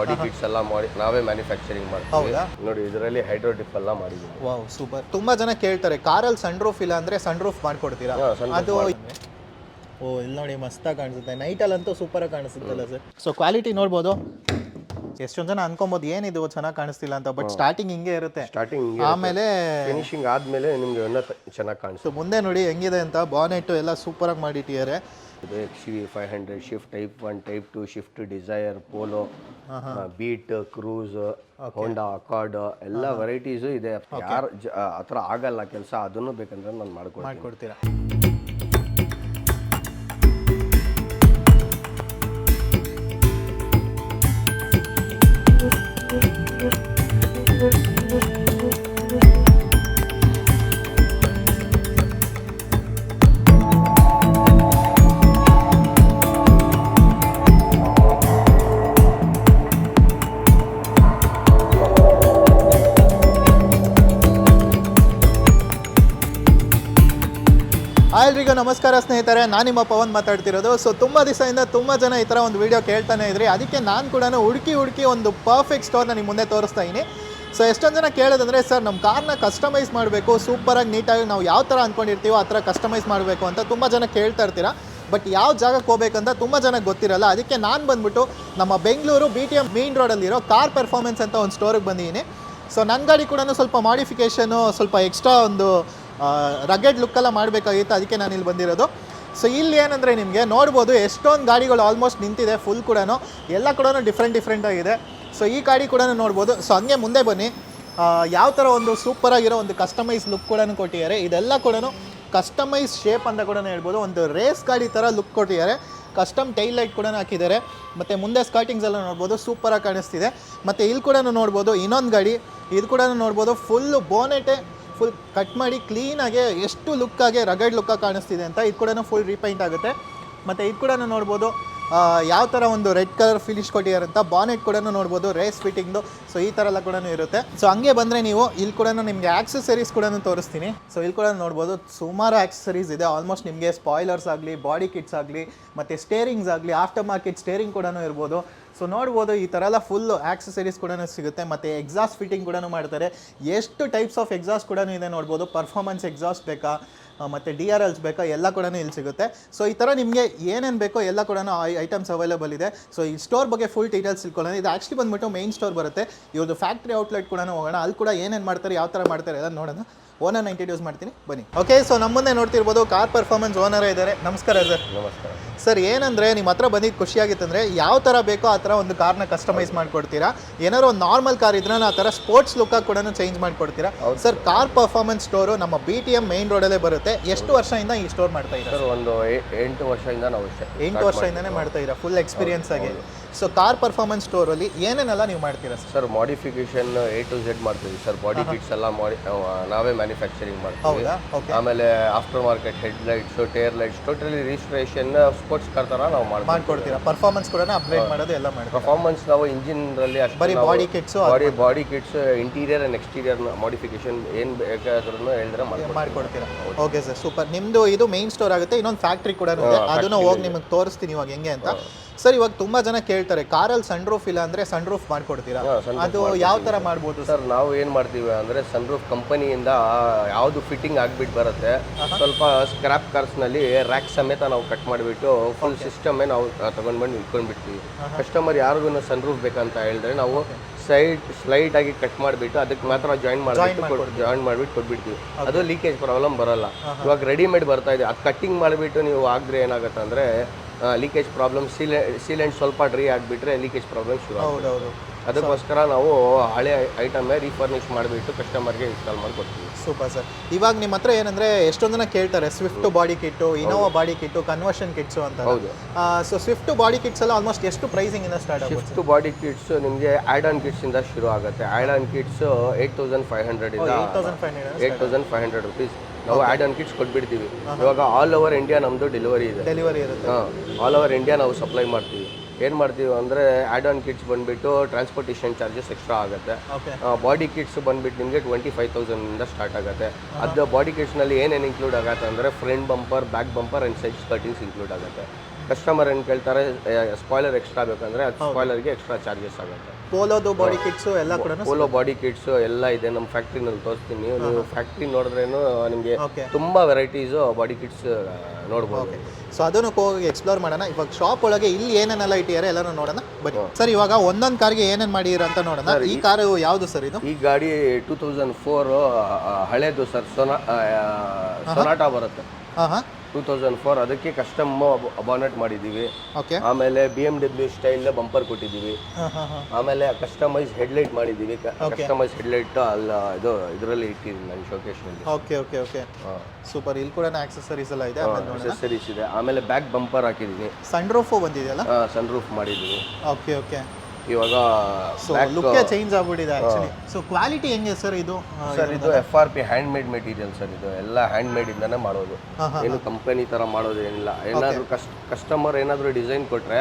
Body kits ಎಲ್ಲ ಮಾಡಿ ನಾವೇ ಮ್ಯಾನುಫ್ಯಾಕ್ಚರಿಂಗ್ ಮಾಡ್ತೀವಿ. ಹೌದಾ? ನೋಡಿ ಇದರಲ್ಲಿ ಹೈಡ್ರೋ ಡಿಪ್ ಎಲ್ಲ ಮಾಡಿದ್ದೀವಿ. Wow super. ತುಂಬಾ ಜನ ಕೇಳ್ತಾರೆ ಕಾರಲ್ಲಿ ಸನ್ ರೂಫ್ ಇಲ್ಲ ಅಂದ್ರೆ ಸನ್ ರೂಫ್ ಮಾಡ್ಕೊಡ್ತೀರಾ? ಹಾ, sunroof ಅದು ಓ ಇಲ್ಲಿ ನೋಡಿ ಮಸ್ತಾಗಿ ಕಾಣಿಸುತ್ತೆ. ನೈಟಲ್ಲಂತೂ ಸೂಪರಾಗಿ ಕಾಣಿಸುತ್ತಲ್ಲ ಸರ್. ಸೊ ಕ್ವಾಲಿಟಿ ನೋಡ್ಬೋದು. ಎಷ್ಟೊಂದು ಜನ ಅನ್ಕೊಬೋದು ಏನಿದು ಚೆನ್ನಾಗಿ ಕಾಣಿಸ್ತಿಲ್ಲ ಅಂತ ಬಟ್ ಸ್ಟಾರ್ಟಿಂಗ್ ಹಿಂಗೆ ಇರುತ್ತೆ. ಸ್ಟಾರ್ಟಿಂಗ್ ಆಮೇಲೆ ಫಿನಿಶಿಂಗ್ ಆದ್ಮೇಲೆ ನಿಮ್ಗೆ ಇನ್ನೂ ಚೆನ್ನಾಗಿ ಕಾಣಿಸುತ್ತೆ. ಸೊ ಮುಂದೆ ನೋಡಿ ಹೆಂಗಿದೆ ಅಂತ ಬಾನೆಟ್ ಎಲ್ಲ ಸೂಪರಾಗಿ ಮಾಡಿಟ್ಟಿದ್ದಾರೆ. X V five hundred Swift type one type two Swift Desire Polo Beat Cruze Honda Accord ಎಲ್ಲ ವೆರೈಟೀಸು ಇದೆ. ಯಾರು ಆ ಥರ ಆಗಲ್ಲ ಕೆಲಸ ಅದನ್ನು ಬೇಕಂದ್ರೆ ನಾನು ಮಾಡ್ಕೊಡ್ತೀನಿ. ಎಲ್ರಿಗೂ ನಮಸ್ಕಾರ ಸ್ನೇಹಿತರೆ, ನಾನು ನಿಮ್ಮ ಪವನ್ ಮಾತಾಡ್ತಿರೋದು. ಸೊ ತುಂಬ ದಿವಸದಿಂದ ತುಂಬ ಜನ ಈ ಥರ ಒಂದು ವಿಡಿಯೋ ಕೇಳ್ತಾನೆ ಇದ್ರಿ, ಅದಕ್ಕೆ ನಾನು ಕೂಡ ಹುಡುಕಿ ಹುಡುಕಿ ಒಂದು ಪರ್ಫೆಕ್ಟ್ ಸ್ಟೋರ್ನ ನಿಮ್ಮ ಮುಂದೆ ತೋರಿಸ್ತಾ ಇದ್ದೀನಿ. ಸೊ ಎಷ್ಟೊಂದು ಜನ ಕೇಳೋದಂದರೆ, ಸರ್ ನಮ್ಮ ಕಾರ್ನ ಕಸ್ಟಮೈಸ್ ಮಾಡಬೇಕು ಸೂಪರಾಗಿ ನೀಟಾಗಿ ನಾವು ಯಾವ ಥರ ಅಂದ್ಕೊಂಡಿರ್ತೀವೋ ಆ ಥರ ಕಸ್ಟಮೈಸ್ ಮಾಡಬೇಕು ಅಂತ ತುಂಬ ಜನ ಕೇಳ್ತಾ ಇರ್ತೀರಾ. ಬಟ್ ಯಾವ ಜಾಗಕ್ಕೆ ಹೋಗ್ಬೇಕಂತ ತುಂಬ ಜನಕ್ಕೆ ಗೊತ್ತಿರಲ್ಲ. ಅದಕ್ಕೆ ನಾನು ಬಂದ್ಬಿಟ್ಟು ನಮ್ಮ Bengaluru B T M main ರೋಡಲ್ಲಿರೋ car performance ಅಂತ ಒಂದು ಸ್ಟೋರಿಗೆ ಬಂದಿದ್ದೀನಿ. ಸೊ ನನ್ನ ಗಾಡಿ ಕೂಡ ಸ್ವಲ್ಪ ಮಾಡಿಫಿಕೇಷನು ಸ್ವಲ್ಪ ಎಕ್ಸ್ಟ್ರಾ ಒಂದು ರಗೆಡ್ ಲುಕ್ಕೆಲ್ಲ ಮಾಡಬೇಕಾಗಿತ್ತು, ಅದಕ್ಕೆ ನಾನು ಇಲ್ಲಿ ಬಂದಿರೋದು. ಸೊ ಇಲ್ಲಿ ಏನಂದರೆ ನಿಮಗೆ ನೋಡ್ಬೋದು ಎಷ್ಟೊಂದು ಗಾಡಿಗಳು ಆಲ್ಮೋಸ್ಟ್ ನಿಂತಿದೆ ಫುಲ್ ಕೂಡ ಎಲ್ಲ ಕೂಡ ಡಿಫ್ರೆಂಟ್ ಡಿಫ್ರೆಂಟ್ ಆಗಿದೆ. ಸೊ ಈ ಗಾಡಿ ಕೂಡ ನೋಡ್ಬೋದು. ಸೊ ಹಂಗೆ ಮುಂದೆ ಬನ್ನಿ. ಯಾವ ಥರ ಒಂದು ಸೂಪರಾಗಿರೋ ಒಂದು ಕಸ್ಟಮೈಸ್ ಲುಕ್ ಕೂಡ ಕೊಟ್ಟಿದ್ದಾರೆ. ಇದೆಲ್ಲ ಕೂಡ ಕಸ್ಟಮೈಸ್ ಶೇಪ್ ಅಂತ ಕೂಡ ಹೇಳ್ಬೋದು. ಒಂದು ರೇಸ್ ಗಾಡಿ ಥರ ಲುಕ್ ಕೊಟ್ಟಿದ್ದಾರೆ. ಕಸ್ಟಮ್ ಟೈಲ್ ಲೈಟ್ ಕೂಡ ಹಾಕಿದ್ದಾರೆ. ಮತ್ತು ಮುಂದೆ ಸ್ಕರ್ಟಿಂಗ್ಸ್ ಎಲ್ಲ ನೋಡ್ಬೋದು. ಸೂಪರಾಗಿ ಕಾಣಿಸ್ತಿದೆ. ಮತ್ತು ಇಲ್ಲಿ ಕೂಡ ನೋಡ್ಬೋದು ಇನ್ನೊಂದು ಗಾಡಿ. ಇದು ಕೂಡ ನೋಡ್ಬೋದು ಫುಲ್ಲು ಬೋನೆಟೆ ಫುಲ್ ಕಟ್ ಮಾಡಿ ಕ್ಲೀನಾಗೆ ಎಷ್ಟು ಲುಕ್ಕಾಗೆ ರಗಡ್ ಲುಕ್ಕಾಗಿ ಕಾಣಿಸ್ತಿದೆ ಅಂತ ಇದು ಕೂಡ ಫುಲ್ ರೀಪೈಂಟ್ ಆಗುತ್ತೆ. ಮತ್ತು ಇದು ಕೂಡ ನೋಡ್ಬೋದು ಯಾವ ಥರ ಒಂದು ರೆಡ್ ಕಲರ್ ಫಿನಿಶ್ ಕೊಟ್ಟಿದ್ದಾರೆ ಅಂತ ಬಾನೆಟ್ ಕೂಡ ನೋಡ್ಬೋದು ರೇಸ್ ಫಿಟ್ಟಿಂಗ್ದು ಸೊ ಈ ಥರ ಎಲ್ಲ ಕೂಡ ಇರುತ್ತೆ. ಸೊ ಹಂಗೆ ಬಂದರೆ ನೀವು ಇಲ್ಲಿ ಕೂಡ ನಿಮಗೆ ಆಕ್ಸೆಸರೀಸ್ ಕೂಡ ತೋರಿಸ್ತೀನಿ. ಸೊ ಇಲ್ಲಿ ಕೂಡ ನೋಡ್ಬೋದು, ಸುಮಾರು ಆಕ್ಸೆಸರೀಸ್ ಇದೆ. ಆಲ್ಮೋಸ್ಟ್ ನಿಮಗೆ ಸ್ಪಾಯ್ಲರ್ಸ್ ಆಗಲಿ ಬಾಡಿ ಕಿಟ್ಸ್ ಆಗಲಿ, ಮತ್ತು ಸ್ಟೇರಿಂಗ್ಸ್ ಆಗಲಿ ಆಫ್ಟರ್ ಮಾರ್ಕೆಟ್ ಸ್ಟೇರಿಂಗ್ ಕೂಡ ಇರ್ಬೋದು. ಸೊ ನೋಡ್ಬೋದು ಈ ಥರ ಎಲ್ಲ ಫುಲ್ಲು ಆಕ್ಸೆಸರೀಸ್ ಕೂಡ ಸಿಗುತ್ತೆ ಮತ್ತು ಎಕ್ಸಾಸ್ಟ್ ಫಿಟ್ಟಿಂಗ್ ಕೂಡ ಮಾಡ್ತಾರೆ. ಎಷ್ಟು ಟೈಪ್ಸ್ ಆಫ್ ಎಕ್ಸಾಸ್ಟ್ ಕೂಡ ಇದೆ ನೋಡ್ಬೋದು. ಪರ್ಫಾರ್ಮೆನ್ಸ್ ಎಕ್ಸಾಸ್ಟ್ ಬೇಕಾ ಮತ್ತು ಡಿ ಆರ್ ಎಲ್ಸ್ ಬೇಕಾ, ಎಲ್ಲ ಕೂಡ ಇಲ್ಲಿ ಸಿಗುತ್ತೆ. ಸೊ ಈ ಥರ ನಿಮಗೆ ಏನೇನು ಬೇಕೋ ಎಲ್ಲ ಕೂಡ ಐಟಮ್ಸ್ ಅವೈಲೇಬಲ್ ಇದೆ. ಸೊ ಈ ಸ್ಟೋರ್ ಬಗ್ಗೆ ಫುಲ್ ಡೀಟೇಲ್ಸ್ ತಿಳ್ಕೊಳ್ಳೋಣ. ಇದು ಆ್ಯಕ್ಚುಲಿ ಬಂದ್ಬಿಟ್ಟು ಮೈನ್ ಸ್ಟೋರ್ ಬರುತ್ತೆ. ಇವ್ರದ್ದು ಫ್ಯಾಕ್ಟ್ರಿ ಔಟ್ಲೆಟ್ ಕೂಡ ಹೋಗೋಣ. ಅಲ್ಲಿ ಕೂಡ ಏನೇನು ಮಾಡ್ತಾರೆ, ಯಾವ ಥರ ಮಾಡ್ತಾರೆ ಎಲ್ಲ ನೋಡೋಣ. ಓನರ್ ಇಂಟ್ರಡ್ಯೂಸ್ ಮಾಡ್ತೀನಿ. ಬನ್ನಿ. ಓಕೆ ಸೊ ನಮ್ಮ ಮುಂದೆ ನೋಡ್ತಿರ್ಬೋದು. ಕಾರ್ ಪರ್ಫಾರ್ಮೆನ್ಸ್ ಓನರ್ ಇದ್ದಾರೆ. ನಮಸ್ಕಾರ ಸರ್ ನಮಸ್ಕಾರ. ಸರ್ ಏನಂದ್ರೆ ನಿಮ್ಮ ಹತ್ರ ಬಂದಿದ್ದು ಖುಷಿಯಾಗಿತ್ತಂದರೆ ಯಾವ ಥರ ಬೇಕೋ ಆ ಥರ ಒಂದು ಕಾರ್ನ ಕಸ್ಟಮೈಸ್ ಮಾಡ್ಕೊಡ್ತೀರಾ? ಏನಾದ್ರು ಒಂದು ನಾರ್ಮಲ್ ಕಾರ್ ಇದ್ರೆ ಆ ಥರ ಸ್ಪೋರ್ಟ್ಸ್ ಲುಕ್ಕಾಗಿ ಕೂಡ ಚೇಂಜ್ ಮಾಡ್ಕೊಡ್ತೀರಾ? ಸರ್ ಕಾರ್ ಪರ್ಫಾರ್ಮೆನ್ಸ್ ಸ್ಟೋರು ನಮ್ಮ ಬಿ ಟಿ ಎಂ ಮೈನ್ ರೋಡಲ್ಲೇ ಬರುತ್ತೆ. ಎಷ್ಟು ವರ್ಷದಿಂದ ಈ ಸ್ಟೋರ್ ಮಾಡ್ತಾ ಇದ್ದಾರೆ? ಸರ್ ಒಂದು ಎಂಟು ವರ್ಷದಿಂದ ನಾವು ಎಂಟು ವರ್ಷದಿಂದನೇ ಮಾಡ್ತಾ ಇದ್ದೀರಾ? ಫುಲ್ ಎಕ್ಸ್ಪೀರಿಯನ್ಸ್ ಆಗಿ. ಸೊ ಕಾರ್ ಪರ್ಫಾರ್ಮೆನ್ಸ್ ಸ್ಟೋರಲ್ಲಿ ಏನೇನೆಲ್ಲ ನೀವು ಮಾಡ್ತೀರಾ sir? Modification A to Z ಮಾಡ್ತೀವಿ ಸರ್. ಬಾಡಿ ಕಿಟ್ಸ್ ಎಲ್ಲ ಮಾಡಿ ನಾವೇ ಮ್ಯಾನುಫ್ಯಾಕ್ಚರಿಂಗ್ ಮಾಡ್ತೀವಿ. ಹೌದಾ? ಓಕೆ ಆಮೇಲೆ after market head lights tail lights totally registration sports ಕರ್ತಾರ ಥರ ನಾವು ಮಾಡ್ತೀವಿ. ಮಾಡ್ಕೊಡ್ತೀರಾ? ಪರ್ಫಾರ್ಮೆನ್ಸ್ ಕೂಡ ಅಪ್ಗ್ರೇಡ್ ಮಾಡೋದು ಎಲ್ಲ ಮಾಡಿ ಪರ್ಫಾರ್ಮೆನ್ಸ್ ನಾವು ಇಂಜಿನ್ ರಲ್ಲಿ ಅಷ್ಟು ಬರೀ body kits body body kits interior and exterior modification ಏನು ಬೇಕಾದ್ರೂ ಹೇಳಿದ್ರೆ ಮಾಡ್ಕೊಡ್ತೀರಾ? ಓಕೆ ಸರ್ ಸೂಪರ್ ನಿಮ್ದು ಇದು ಮೇನ್ ಸ್ಟೋರ್ ಆಗುತ್ತೆ ಇನ್ನೊಂದು ಫ್ಯಾಕ್ಟ್ರಿ ಕೂಡ ಇರುತ್ತೆ ಅದನ್ನ ಹೋಗಿ ನಿಮಗೆ ತೋರಿಸ್ತೀನಿ ಇವಾಗ ಹೆಂಗೆ ಅಂತ. ಸರ್ ಇವಾಗ ತುಂಬಾ ಜನ ಕೇಳ್ತಾರೆ ಕಾರಲ್ಲಿ ಸನ್ ರೂಫ್ ಇಲ್ಲ ಅಂದ್ರೆ ಸನ್ ರೂಫ್ ಮಾಡ್ಕೊಡ್ತೀರಾ ಅದು ಯಾವ ತರ ಮಾಡ್ಬೋದು ಸರ್ ನಾವು ಏನು ಮಾಡ್ತೀವಿ ಅಂದರೆ ಸನ್ರೂಫ್ ಕಂಪನಿಯಿಂದ ಯಾವುದು ಫಿಟ್ಟಿಂಗ್ ಆಗಿಬಿಟ್ಟು ಬರುತ್ತೆ ಸ್ವಲ್ಪ ಸ್ಕ್ರಾಪ್ ಕಾರ್ಸ್ನಲ್ಲಿ ರ್ಯಾಕ್ ಸಮೇತ ನಾವು ಕಟ್ ಮಾಡಿಬಿಟ್ಟು ಫುಲ್ ಸಿಸ್ಟಮ್ ನಾವು ತಗೊಂಡ್ಬಂದು ಇಟ್ಕೊಂಡ್ಬಿಡ್ತೀವಿ. ಕಸ್ಟಮರ್ ಯಾರಿಗೂ ಸನ್ ರೂಫ್ ಬೇಕಂತ ಹೇಳಿದ್ರೆ ನಾವು ಸೈಡ್ ಸ್ಲೈಟ್ ಆಗಿ ಕಟ್ ಮಾಡಿಬಿಟ್ಟು ಅದಕ್ಕೆ ಮಾತ್ರ ಜಾಯಿನ್ ಮಾಡಿಬಿಟ್ಟು ಜಾಯಿನ್ ಮಾಡ್ಬಿಟ್ಟು ಕೊಟ್ಬಿಡ್ತೀವಿ. ಅದು ಲೀಕೇಜ್ ಪ್ರಾಬ್ಲಮ್ ಬರಲ್ಲ. ಇವಾಗ ರೆಡಿಮೇಡ್ ಬರ್ತಾ ಇದೆ. ಅದು ಕಟ್ಟಿಂಗ್ ಮಾಡಿಬಿಟ್ಟು ನೀವು ಆಗ್ರೆ ಏನಾಗುತ್ತೆ ಅಂದರೆ ಲೀಕೇಜ್ ಪ್ರಾಬ್ಲಮ್ ಸೀಲೆ ಸೀಲೆಂಟ್ ಸ್ವಲ್ಪ ಡ್ರೈ ಆಗಿಬಿಟ್ರೆ ಲೀಕೇಜ್ ಪ್ರಾಬ್ಲಮ್ ಶುರು ಹೌದೌದು. ಅದಕ್ಕೋಸ್ಕರ ನಾವು ಹಳೆ ಐಟಮೇ ರೀಫರ್ನಿಶ್ ಮಾಡಿಬಿಟ್ಟು ಕಸ್ಟಮರ್ಗೆ ಇನ್ಸ್ಟಾಲ್ ಮಾಡಿಕೊಡ್ತೀವಿ ಸೂಪರ್ ಸರ್. ಇವಾಗ ನಿಮ್ಮ ಹತ್ರ ಏನಂದ್ರೆ ಎಷ್ಟೊಂದು ಜನ ಕೇಳ್ತಾರೆ Swift body kit Innova body kit conversion kits ಅಂತ ಹೌದು. ಸೊ ಸ್ವಿಫ್ಟ್ ಬಾಡಿ ಕಿಟ್ಸ್ ಎಲ್ಲ ಆಲ್ಮೋಸ್ಟ್ ಎಷ್ಟು ಪ್ರೈಸಿಂಗ್ ಇಂದ ಸ್ಟಾರ್ಟ್ ಆಗುತ್ತೆ ಸ್ವಿಫ್ಟ್ ಬಾಡಿ ಕಿಟ್ಸ್ ನಿಮಗೆ ಆ್ಯಡ್ ಆನ್ ಕಿಟ್ಸ್ ಇಂದ ಶುರು ಆಗುತ್ತೆ. Add on kits eight thousand five hundred eight thousand five hundred rupees ನಾವು ಆ್ಯಡ್ ಆನ್ ಕಿಟ್ಸ್ ಕೊಟ್ಬಿಡ್ತೀವಿ. ಇವಾಗ ಆಲ್ ಓವರ್ ಇಂಡಿಯಾ ನಮ್ಮದು ಡೆಲಿವರಿ ಇದೆ. ಡೆಲಿವರಿ ಇರುತ್ತೆ. ಹಾಂ ಆಲ್ ಓವರ್ ಇಂಡಿಯಾ ನಾವು ಸಪ್ಲೈ ಮಾಡ್ತೀವಿ. ಏನು ಮಾಡ್ತೀವಿ ಅಂದರೆ ಆ್ಯಡ್ ಆನ್ ಕಿಟ್ಸ್ ಬಂದುಬಿಟ್ಟು ಟ್ರಾನ್ಸ್ಪೋರ್ಟೇಷನ್ ಚಾರ್ಜಸ್ ಎಕ್ಸ್ಟ್ರಾ ಆಗುತ್ತೆ. ಬಾಡಿ ಕಿಟ್ಸ್ ಬಂದುಬಿಟ್ಟು ನಿಮಗೆ ಟ್ವೆಂಟಿ ಫೈವ್ ತೌಸಂಡಿಂದ ಸ್ಟಾರ್ಟ್ ಆಗುತ್ತೆ. ಅದು ಬಾಡಿ ಕಿಟ್ಸ್ನಲ್ಲಿ ಏನೇನು ಇನ್ಕ್ಲೂಡ್ ಆಗುತ್ತೆ ಅಂದರೆ front bumper back bumper and side cuttings include ಆಗುತ್ತೆ. ಕಸ್ಟಮರ್ ಏನು ಕೇಳ್ತಾರೆ ಸ್ಪಾಯ್ಲರ್ ಎಕ್ಸ್ಟ್ರಾ ಬೇಕಂದರೆ ಅದು ಸ್ಪಾಯ್ಲರ್ಗೆ ಎಕ್ಸ್ಟ್ರಾ ಚಾರ್ಜಸ್ ಆಗುತ್ತೆ. ಪೋಲೋದು ಬಾಡಿ ಕಿಟ್ಸು ಎಲ್ಲ ಕೂಡ ಪೋಲೋ ಬಾಡಿ ಕಿಟ್ಸ್ ಎಲ್ಲ ಇದೆ ನಮ್ಮ ಫ್ಯಾಕ್ಟ್ರಿನಲ್ಲಿ ತೋರಿಸ್ತೀನಿ. ನೀವು ಫ್ಯಾಕ್ಟ್ರಿ ನೋಡಿದ್ರೇನು ನಿಮಗೆ ತುಂಬಾ ವೆರೈಟೀಸು ಬಾಡಿ ಕಿಟ್ಸ್ ನೋಡ್ಬೋದು. ಸೊ ಅದನ್ನು ಹೋಗಿ ಎಕ್ಸ್ಪ್ಲೋರ್ ಮಾಡೋಣ. ಇವಾಗ ಶಾಪ್ ಒಳಗೆ ಇಲ್ಲಿ ಏನೇನೆಲ್ಲ ಇಟ್ಟಿದ್ದಾರೆ ಎಲ್ಲರೂ ನೋಡೋಣ. ಬನ್ನಿ. ಸರ್ ಇವಾಗ ಒಂದೊಂದು ಕಾರ್ಗೆ ಏನೇನು ಮಾಡಿರ ಅಂತ ನೋಡೋಣ. ಈ ಕಾರು ಯಾವುದು ಸರ್ ಇದು? ಈ ಗಾಡಿ ಟೂ ತೌಸಂಡ್ ಫೋರ್ ಹಳೇದು ಸರ್ ಸೊನಾ ಸೊನಾಟಾ ಬರುತ್ತೆ. ಹಾಂ ಹಾಂ ಟೂ ತೌಸಂಡ್ ಫೋರ್ ಅದಕ್ಕೆ ಕಸ್ಟಮ್ ಅಬಾನೆಟ್ ಮಾಡಿದ್ದೀವಿ. ಆಮೇಲೆ B M W style bumper ಕೊಟ್ಟಿದ್ದೀವಿ. ಆಮೇಲೆ ಕಸ್ಟಮೈಸ್ ಹೆಡ್ಲೈಟ್ ಮಾಡಿದ್ದೀವಿ. ಕಸ್ಟಮೈಸ್ ಹೆಡ್ಲೈಟ್ ಅಲ್ಲ ಇದು ಇದರಲ್ಲಿ ಇಟ್ಟಿದ್ದೀನಿ ನಾನು ಶೋಕೇಶ್ನಲ್ಲಿ ಓಕೆ ಓಕೆ ಓಕೆ ಸೂಪರ್ ಇಲ್ಲಿ ಕೂಡ ಆಕ್ಸೆಸರೀಸ್ ಎಲ್ಲ ಇದೆ? ಆಕ್ಸೆಸರೀಸ್ ಇದೆ. ಆಮೇಲೆ ಬ್ಯಾಕ್ ಬಂಪರ್ ಹಾಕಿದ್ದೀನಿ ಸನ್ ರೂಫು ಬಂದಿದೆಯಲ್ಲ? ಸನ್ ರೂಫ್ ಮಾಡಿದ್ದೀನಿ ಓಕೆ ಓಕೆ ಇವಾಗ ಸೊ ಲುಕ್ಕೇ ಚೇಂಜ್ ಆಗ್ಬಿಟ್ಟಿದೆ ಆ್ಯಕ್ಚುಲಿ ಸೊ ಕ್ವಾಲಿಟಿ ಹೆಂಗೆ ಸರ್ ಇದು? ಸರ್ ಇದು F R P hand made material sir ಇದು. ಎಲ್ಲ ಹ್ಯಾಂಡ್ ಮೇಡ್ ಇಂದಾನೆ ಮಾಡೋದು. ಏನು ಕಂಪನಿ ತರ ಮಾಡೋದು ಏನಿಲ್ಲ. ಏನಾದ್ರು ಕಸ್ಟಮರ್ ಏನಾದ್ರು ಡಿಸೈನ್ ಕೊಟ್ರೆ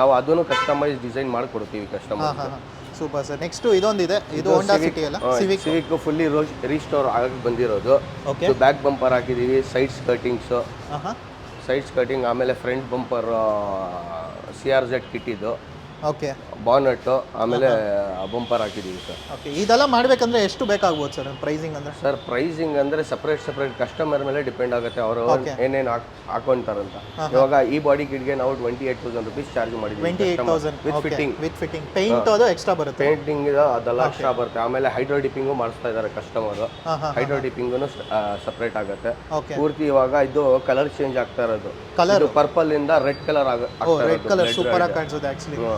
ನಾವು ಅದನ್ನು ಕಸ್ಟಮೈಸ್ ಡಿಸೈನ್ ಮಾಡಿಕೊಡ್ತೀವಿ ಕಸ್ಟಮರ್ ಸೂಪರ್ ಸರ್ ನೆಕ್ಸ್ಟ್ ಇದೊಂದಿದೆ. ಇದು ಹೋಂಡಾ ಸಿಟಿ ಅಲ್ಲ? ಸಿವಿಕ್ ಸಿವಿಕ್ ಫುಲ್ಲಿ ರೀಸ್ಟೋರ್ ಆಗಕ್ಕೆ ಬಂದಿರೋದು. ಬ್ಯಾಕ್ ಬಂಪರ್ ಹಾಕಿದೀವಿ ಸೈಡ್ಸ್ ಸ್ಕರ್ಟಿಂಗ್ಸ್ ಸೈಡ್ಸ್ ಕಟಿಂಗ್ ಆಮೇಲೆ front bumper C R jet kit ಇದು. ಓಕೆ ಬಾನೆಟ್ಟು ಆಮೇಲೆ ಬಂಪರ್ ಹಾಕಿದೀವಿ ಸರ್. ಓಕೆ ಇದೆಲ್ಲ ಮಾಡಬೇಕಂದ್ರೆ ಎಷ್ಟು ಬೇಕಾಗ್ಬೋದು ಸರ್ ಪ್ರೈಸಿಂಗ್ ಅಂದ್ರೆ? ಸರ್ ಪ್ರೈಸಿಂಗ್ ಅಂದ್ರೆ ಸಪ್ರೇಟ್ ಸಪ್ರೇಟ್ ಕಸ್ಟಮರ್ ಮೇಲೆ ಡಿಪೆಂಡ್ ಆಗುತ್ತೆ. ಅವರು ಏನೇನು ಹಾಕೊಂತಾರಂತ. ಇವಾಗ ಈ ಬಾಡಿ ಕಿಟ್ಗೆ ನಾವು twenty eight thousand rupees charge ಮಾಡಿದ್ವಿ twenty eight thousand with fitting with fitting paint ಅದು ಎಕ್ಸ್ಟ್ರಾ ಬರುತ್ತೆ. ಪೇಂಟಿಂಗ್ ಅದೆಲ್ಲ ಎಕ್ಸ್ಟ್ರಾ ಬರುತ್ತೆ. ಆಮೇಲೆ ಹೈಡ್ರೋ ಡಿಪಿಂಗು ಮಾಡಿಸ್ತಾ ಇದ್ದಾರೆ ಕಸ್ಟಮರ್ ಹೈಡ್ರೋ ಡಿಪಿಂಗು ಸಪ್ರೇಟ್ ಆಗುತ್ತೆ. ಪೂರ್ತಿ ಇವಾಗ ಇದು ಕಲರ್ ಚೇಂಜ್ ಆಗ್ತಾ ಇರೋದು. ಕಲರ್ ಪರ್ಪಲ್ ಇಂದ ರೆಡ್ ಕಲರ್ ಆಗ ಓ ರೆಡ್ ಕಲರ್ ಸೂಪರ್ ಆಗಿ ಕಾಣಿಸುತ್ತೆ ಆ್ಯಕ್ಚುಲಿ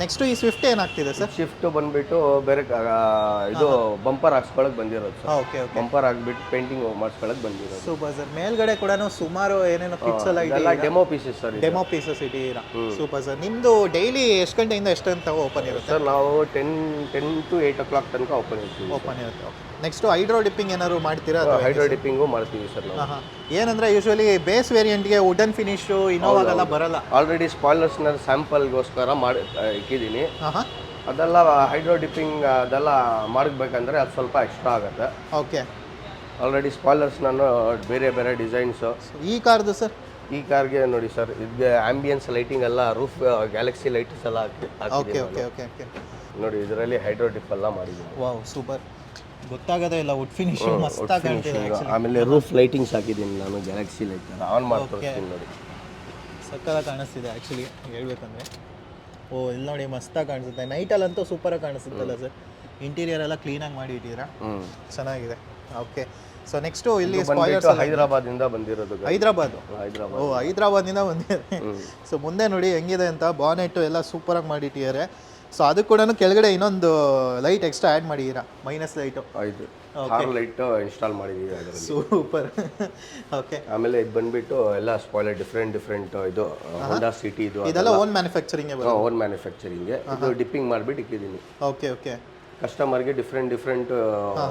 ನೆಕ್ಸ್ಟ್ ಈ ಸ್ವಿಫ್ಟ್ ಏನಾಗ್ತಿದೆ ಸರ್ ಶಿಫ್ಟ್ ಬಂದ್ಬಿಟ್ಟು ಬೇರೆ ಕ- ಇದು ಬಂಪರ್ ಹಾಕ್ಸ್ಕೊಳಕ್ ಬಂದಿರೋದು ಸರ್ ಓಕೆ ಓಕೆ ಬಂಪರ್ ಹಾಕ್ಬಿಟ್ಟು ಪೇಂಟಿಂಗ್ ಮಾಡಿಸ್ಕೊಳಕ್ ಬಂದಿರೋದು. ಸೂಪರ್ ಸರ್ ಮೇಲ್ಗಡೆ ಕೂಡ ಸುಮಾರು ಏನೇನೋ ಕಿಟ್ಸ್ ಎಲ್ಲ ಇದೆ. Demo pieces sir. Demo pieces ಇಟ್ಟಿದ್ದೀರಾ super sir ನಿಮ್ದು ಡೈಲಿ ಎಷ್ಟು ಗಂಟೆಯಿಂದ ಎಷ್ಟು ಅಂತ ಓಪನ್ ಇರುತ್ತೆ? ಸರ್ ನಾವು ten ten to eight o'clock ತನಕ ಓಪನ್ ಇರ್ತೀವಿ ಓಪನ್ ಇರುತ್ತೆ ನೆಕ್ಸ್ಟ್ ಹೈಡ್ರೋ ಡಿಪ್ಪಿಂಗ್ ಏನಾದ್ರು ಮಾಡ್ತೀರಾ? ಅಥವಾ ಹೈಡ್ರೋ ಡಿಪ್ಪಿಂಗು ಮಾಡ್ತೀವಿ ಸರ್ ನಾವು. ಹಾಂ ಏನಂದ್ರೆ ಯೂಶ್ವಲಿ ಬೇಸ್ ವೇರಿಯಂಟ್ಗೆ ವುಡನ್ ಫಿನಿಶು ಇನೋವಾಗೆಲ್ಲ ಬರಲ್ಲ. ಆಲ್ರೆಡಿ ಸ್ಪಾಯ್ಲರ್ಸ್ನ ಸ್ಯಾಂಪಲ್ಗೋಸ್ಕರ ಮಾಡಿ ಇಕ್ಕಿದ್ದೀನಿ. ಅದೆಲ್ಲ ಹೈಡ್ರೋ ಡಿಪ್ಪಿಂಗ್ ಅದೆಲ್ಲ ಮಾಡಬೇಕಂದ್ರೆ ಅದು ಸ್ವಲ್ಪ ಎಕ್ಸ್ಟ್ರಾ ಆಗುತ್ತೆ. ಓಕೆ. ಆಲ್ರೆಡಿ ಸ್ಪಾಯ್ಲರ್ಸ್ ನಾನು ಬೇರೆ ಬೇರೆ ಡಿಸೈನ್ಸು ಈ ಕಾರ್ದು ಸರ್? ಈ ಕಾರ್ಗೆ ನೋಡಿ ಸರ್ ಇದಕ್ಕೆ ಆಂಬಿಯನ್ಸ್ ಲೈಟಿಂಗ್ ಎಲ್ಲ ರೂಫ್ ಗ್ಯಾಲಕ್ಸಿ ಲೈಟ್ಸ್ ಎಲ್ಲ ಹಾಕಿ ಓಕೆ ಓಕೆ ಓಕೆ ಓಕೆ. ನೋಡಿ ಇದರಲ್ಲಿ ಹೈಡ್ರೋ ಡಿಪ್ ಎಲ್ಲ ಮಾಡಿದ್ದೀನಿ. Wow super. ಗೊತ್ತಾಗದೇ ಇಲ್ಲ ವುಡ್ ಫಿನಿಶಿಂಗ್. ಆಮೇಲೆ ರೂಫ್ ಲೈಟಿಂಗ್ಸ್ ಹಾಕಿದ್ದೀನಿ ನಾನು ಗ್ಯಾಲಕ್ಸಿ ಲೈಟ್ ಆನ್ ಮಾಡ್ತೀನಿ ನೋಡಿ. ಸಕ್ಕತ್ತಾಗಿ ಕಾಣಿಸ್ತಿದೆ ಆ್ಯಕ್ಚುಲಿ ಹೇಳ್ಬೇಕಂದ್ರೆ. ಓ ಇಲ್ಲಿ ನೋಡಿ ಮಸ್ತಾಗಿ ಕಾಣಿಸುತ್ತೆ. ನೈಟಲ್ಲಂತೂ ಸೂಪರಾಗಿ ಕಾಣಿಸುತ್ತಲ್ಲ ಸರ್ ಇಂಟೀರಿಯರ್ ಎಲ್ಲ ಕ್ಲೀನಾಗಿ ಮಾಡಿ ಇಟ್ಟಿದ್ದೀರಾ? ಚೆನ್ನಾಗಿದೆ. ಓಕೆ ಸೊ ನೆಕ್ಸ್ಟು ಇಲ್ಲಿ ಹೈದರಾಬಾದ್ ಇಂದ. ಬಂದಿರೋದು ಹೈದರಾಬಾದ್? ಓ ಹೈದರಾಬಾದ್. ಇಂದ ಬಂದಿದೆ. ಸೊ ಮುಂದೆ ನೋಡಿ ಹೆಂಗಿದೆ ಅಂತ. ಬಾನೆಟ್ ಎಲ್ಲ ಸೂಪರಾಗಿ ಮಾಡಿಟ್ಟಿದ್ದಾರೆ ಸೊ ಅದು ಕೂಡ ಕೆಳಗಡೆ ಇನ್ನೊಂದು ಲೈಟ್ ಎಕ್ಸ್ಟ್ರಾ ಆ್ಯಡ್ ಮಾಡಿದ್ದೀರಾ ಮೈನಸ್ ಲೈಟು ಇದು ಕಾರ್ ಲೈಟ್ ಇನ್ಸ್ಟಾಲ್ ಮಾಡಿದ್ದೀವಿ ಅದರಲ್ಲಿ. ಸೂಪರ್ ಓಕೆ ಆಮೇಲೆ ಇದು ಬಂದ್ಬಿಟ್ಟು ಎಲ್ಲ ಸ್ಪಾಯ್ಲರ್ ಡಿಫ್ರೆಂಟ್ ಡಿಫ್ರೆಂಟ್ ಇದು ಹೋಂಡಾ ಸಿಟಿ ಇದು ಇದೆಲ್ಲ ಓನ್ ಮ್ಯಾನುಫ್ಯಾಕ್ಚರಿಂಗ್ ಓನ್ ಮ್ಯಾನುಫ್ಯಾಕ್ಚರಿಂಗ್ ಇದು ಡಿಪ್ಪಿಂಗ್ ಮಾಡಿಬಿಟ್ಟು ಇಟ್ಟಿದ್ದೀನಿ. ಓಕೆ ಓಕೆ ಕಸ್ಟಮರ್ಗೆ ಡಿಫ್ರೆಂಟ್ ಡಿಫ್ರೆಂಟ್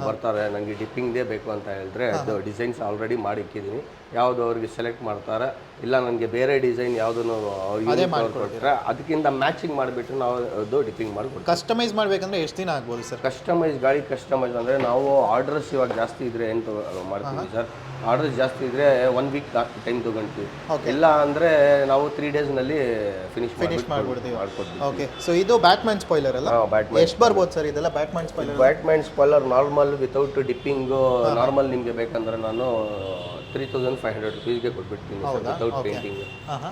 ಬರ್ತಾರೆ. ನನಗೆ ಡಿಪ್ಪಿಂಗ್ದೇ ಬೇಕು ಅಂತ ಹೇಳಿದ್ರೆ ಅದು ಡಿಸೈನ್ಸ್ ಆಲ್ರೆಡಿ ಮಾಡಿ ಇಕ್ಕಿದ್ದೀನಿ ಯಾವುದು ಅವ್ರಿಗೆ ಸೆಲೆಕ್ಟ್ ಮಾಡ್ತಾರೆ ಇಲ್ಲ ನನಗೆ ಬೇರೆ ಡಿಸೈನ್ ಯಾವುದನ್ನು ಅವ್ರಿಗೆ ಕೊಟ್ಟರೆ ಅದಕ್ಕಿಂತ ಮ್ಯಾಚಿಂಗ್ ಮಾಡಿಬಿಟ್ಟು ನಾವು ಅದು ಡಿಪ್ಪಿಂಗ್ ಮಾಡಿಕೊಡ್ತೀವಿ. ಕಸ್ಟಮೈಸ್ ಮಾಡಬೇಕಂದ್ರೆ ಎಷ್ಟು ದಿನ ಆಗ್ಬೋದು ಸರ್ ಕಸ್ಟಮೈಸ್ ಗಾಡಿ ಕಸ್ಟಮೈಸ್ ಅಂದರೆ ನಾವು ಆರ್ಡರ್ಸ್ ಇವಾಗ ಜಾಸ್ತಿ ಇದ್ರೆ ಏನು ಮಾಡ್ತೀವಿ ಸರ್ ಆರ್ಡರ್ಸ್ ಜಾಸ್ತಿ ಇದ್ರೆ ಒನ್ ವೀಕ್ ಟೈಮ್ ತಗೊಂತೀವಿ ಇಲ್ಲ ಅಂದರೆ ನಾವು ತ್ರೀ ಡೇಸ್ನಲ್ಲಿ ಫಿನಿಶ್ ಫಿನಿಶ್ ಮಾಡ್ಬಿಡ್ತೀವಿ. ಮಾಡ್ಕೊಡ್ತೀವಿ ಓಕೆ ಸೊ ಇದು ಬ್ಯಾಟ್ಮ್ಯಾನ್ ಸ್ಪಾಯ್ಲರ್ ಅಲ್ಲ? ಬ್ಯಾಟ್ಮನ್ ಎಷ್ಟು ಬರ್ಬೋದು ಸರ್ ಇದೆಲ್ಲ? Batman spoiler Batman spoiler normal without dipping normal ನಿಮಗೆ ಬೇಕಂದ್ರೆ ನಾನು ತ್ರೀ ತೌಸಂಡ್ ಫೈವ್ ಹಂಡ್ರೆಡ್ ರುಪೀಸ್ಗೆ ಕೊಟ್ಬಿಡ್ತೀನಿ ವಿತೌಟ್ ಪೇಂಟಿಂಗ್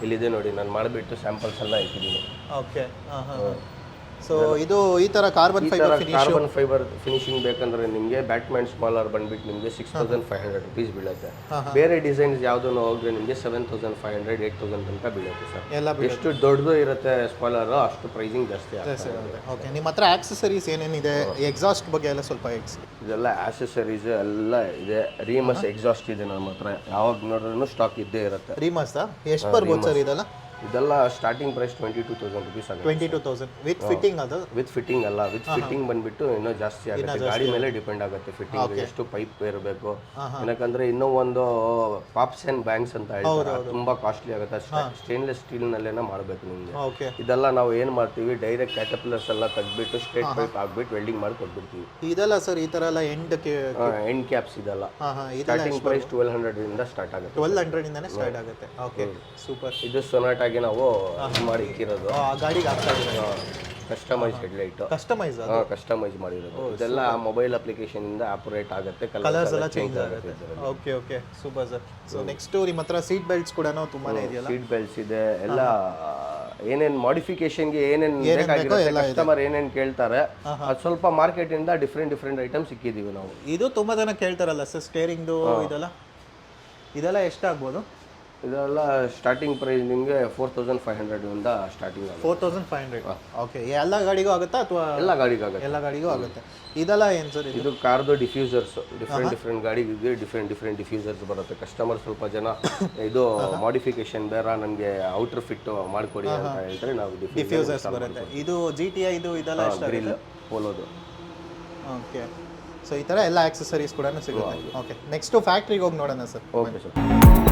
ಇಲ್ಲಿದೆ ನೋಡಿ ನಾನು ಮಾಡಿಬಿಟ್ಟು ಸ್ಯಾಂಪಲ್ಸ್ ಎಲ್ಲ ಇಟ್ಟಿದ್ದೀನಿ ಓಕೆ ಸೊ ಇದು ಈ ಥರ carbon fibre finish carbon fibre finishing ಬೇಕಂದ್ರೆ ನಿಮಗೆ ಬ್ಯಾಟ್ಮ್ಯಾನ್ ಸ್ಮಾಲರ್ ಬಂದ್ಬಿಟ್ಟು ನಿಮಗೆ six thousand five hundred rupees ಬೀಳುತ್ತೆ. ಬೇರೆ ಡಿಸೈನ್ಸ್ ಯಾವುದನ್ನು ಹೋದ್ರೆ ನಿಮಗೆ seven thousand five hundred eight thousand ತನಕ ಬೀಳುತ್ತೆ ಸರ್. ಎಲ್ಲ ಎಷ್ಟು ದೊಡ್ಡದು ಇರುತ್ತೆ ಸ್ಮಾಲರ್ ಅಷ್ಟು ಪ್ರೈಸಿಂಗ್ ಜಾಸ್ತಿ ಆಗುತ್ತೆ. ಓಕೆ ನಿಮ್ಮ ಹತ್ರ ಆಕ್ಸೆಸರೀಸ್ ಏನೇನಿದೆ? ಎಕ್ಸಾಸ್ಟ್ ಬಗ್ಗೆ ಎಲ್ಲ ಸ್ವಲ್ಪ ಎಕ್ಸ್ ಇದೆಲ್ಲ ಆಕ್ಸೆಸರೀಸ್ ಎಲ್ಲ ಇದೆ. ರೀಮಸ್ ಎಕ್ಸಾಸ್ಟ್ ಇದೆ ನಮ್ಮ ಹತ್ರ. ಯಾವಾಗ ನೋಡಿದ್ರು ಸ್ಟಾಕ್ ಇದ್ದೇ ಇರುತ್ತೆ. ರೀಮಸ್ ಎಷ್ಟು ಬರ್ಬೋದು ಸರ್ ಇದೆಲ್ಲ? ಇದೆಲ್ಲ starting price twenty two thousand rupees ಆಗುತ್ತೆ twenty two thousand with fitting ಅದು? ವಿತ್ ಫಿಟ್ಟಿಂಗ್ ಅಲ್ಲ ವಿತ್ ಫಿಟ್ಟಿಂಗ್ ಬಂದ್ಬಿಟ್ಟು ಇನ್ನೂ ಜಾಸ್ತಿ ಆಗುತ್ತೆ. ಗಾಡಿ ಮೇಲೆ ಡಿಪೆಂಡ್ ಆಗುತ್ತೆ ಫಿಟ್ಟಿಂಗ್ ಎಷ್ಟು ಪೈಪ್ ಇರಬೇಕು ಯಾಕಂದ್ರೆ ಇನ್ನೂ ಒಂದು ಪಾಪ್ಸ್ ಅಂಡ್ ಬ್ಯಾಂಕ್ಸ್ ಅಂತ ಹೇಳ್ತಾರೆ. ತುಂಬಾ ಕಾಸ್ಟ್ಲಿ ಆಗುತ್ತೆ. ಸ್ಟೇನ್ಲೆಸ್ ಸ್ಟೀಲ್ ನಲ್ಲೇನ ಮಾಡಬೇಕು ನಿಮಗೆ. ಇದೆಲ್ಲ ನಾವು ಏನ್ ಮಾಡ್ತೀವಿ? ಡೈರೆಕ್ಟ್ ಕ್ಯಾಟಪ್ಲರ್ಸ್ ಎಲ್ಲ ತೆಗೆದ್ಬಿಟ್ಟು ಸ್ಟ್ರೇಟ್ ಪೈಪ್ ಹಾಕ್ಬಿಟ್ಟು ವೆಲ್ಡಿಂಗ್ ಮಾಡಿ ಕೊಟ್ಬಿಡ್ತೀವಿ. ಇದೆಲ್ಲ ಸರ್ ಈ ಥರ ಎಲ್ಲ ಎಂಡ್ ಎಂಡ್ ಕ್ಯಾಪ್ಸ್ ಇದೆಲ್ಲ. ಸ್ಟಾರ್ಟಿಂಗ್ ಪ್ರೈಸ್ ಟ್ವೆಲ್ ಹಂಡ್ರೆಡ್ ಇಂದ ಸ್ಟಾರ್ಟ್ ಆಗುತ್ತೆ ಟ್ವೆಲ್ ಹಂಡ್ರೆಡಿಂದನೇ ಸ್ಟಾರ್ಟ್ ಆಗುತ್ತೆ. ಓಕೆ ಸೂಪರ್ ಇದು ಸೊನಾಟಾ ಆಗಿ ನಾವು ಮಾಡಿ ಇಕ್ಕಿರೋದು. ಆ ಗಾಡಿಗೆ ಇದೆ ಕಸ್ಟಮೈಸ್ ಹೆಡ್ಲೈಟ್ ಕಸ್ಟಮೈಸ್ ಕಸ್ಟಮೈಸ್ ಮಾಡಿರೋದು. ಇದೆಲ್ಲ ಮೊಬೈಲ್ ಅಪ್ಲಿಕೇಶನ್ ಇಂದ ಆಪರೇಟ್ ಆಗುತ್ತೆ ಕಲರ್ಸ್ ಎಲ್ಲ ಚೇಂಜ್ ಆಗುತ್ತೆ okay okay super sir so next ನಿಮ್ಮ ಹತ್ರ ಸೀಟ್ ಬೆಲ್ಟ್ಸ್ ಕೂಡ ತುಂಬಾನೇ ಇದೆಯಲ್ಲ? ಸೀಟ್ ಬೆಲ್ಟ್ಸ್ ಇದೆ. ಎಲ್ಲ ಏನೇನ್ ಮಾಡಿಫಿಕೇಶನ್ಗೆ ಏನೇನ್ ಬೇಕಾಗಿರುತ್ತೆ ಕಸ್ಟಮರ್ ಏನೇನ್ ಕೇಳ್ತಾರೆ ಅದು ಸ್ವಲ್ಪ ಮಾರ್ಕೆಟ್ ಇಂದ ಡಿಫ್ರೆಂಟ್ ಡಿಫ್ರೆಂಟ್ ಐಟಮ್ ಸಿಕ್ಕಿದೀವಿ ನಾವು. ಇದು ತುಂಬಾ ಜನ ಕೇಳ್ತಾರಲ್ಲ ಸರ್ ಸ್ಟೇರಿಂಗ್ದು ಇದೆಲ್ಲ? ಇದೆಲ್ಲ ಎಷ್ಟಾಗ್ಬೋದು ಇದೆಲ್ಲ ಸ್ಟಾರ್ಟಿಂಗ್ ಪ್ರೈಸ್ ನಿಮಗೆ ಫೋರ್ ತೌಸಂಡ್ ಫೈವ್ ಹಂಡ್ರೆಡ್ ಇಂದ ಸ್ಟಾರ್ಟಿಂಗ್ ಆಗುತ್ತೆ. Four thousand five hundred okay ಎಲ್ಲ ಗಾಡಿಗೂ ಆಗುತ್ತಾ ಅಥವಾ ಎಲ್ಲ ಗಾಡಿಗಾಗುತ್ತೆ ಎಲ್ಲ ಗಾಡಿಗೂ ಆಗುತ್ತೆ. ಇದೆಲ್ಲ ಏನು ಸರ್ ಇದು? ಕಾರ್ದು ಡಿಫ್ಯೂಸರ್ಸ್ ಡಿಫ್ರೆಂಟ್ ಡಿಫ್ರೆಂಟ್ ಗಾಡಿಗೆ ಡಿಫ್ರೆಂಟ್ ಡಿಫ್ರೆಂಟ್ ಡಿಫ್ಯೂಸರ್ಸ್ ಬರುತ್ತೆ. ಕಸ್ಟಮರ್ ಸ್ವಲ್ಪ ಜನ ಇದು ಮಾಡಿಫಿಕೇಶನ್ ಬೇರೆ ನನಗೆ ಔಟರ್ ಫಿಟ್ ಮಾಡಿಕೊಡಿ ಅಂತ ಹೇಳ್ತಾರೆ. ನಾವು ಡಿಫ್ಯೂಸರ್ಸ್ ಬರುತ್ತೆ. ಇದು ಜಿ ಟಿ ಐ ಇದು ಇದೆಲ್ಲ ಗ್ರಿಲ್ ಪೋಲೋದು ಓಕೆ ಸೊ ಈ ಥರ ಎಲ್ಲ ಆಕ್ಸೆಸರೀಸ್ ಕೂಡ ಸಿಗುತ್ತೆ. ಓಕೆ ನೆಕ್ಸ್ಟು ಫ್ಯಾಕ್ಟ್ರಿಗೆ ಹೋಗಿ ನೋಡೋಣ ಸರ್. ಓಕೆ ಸರ್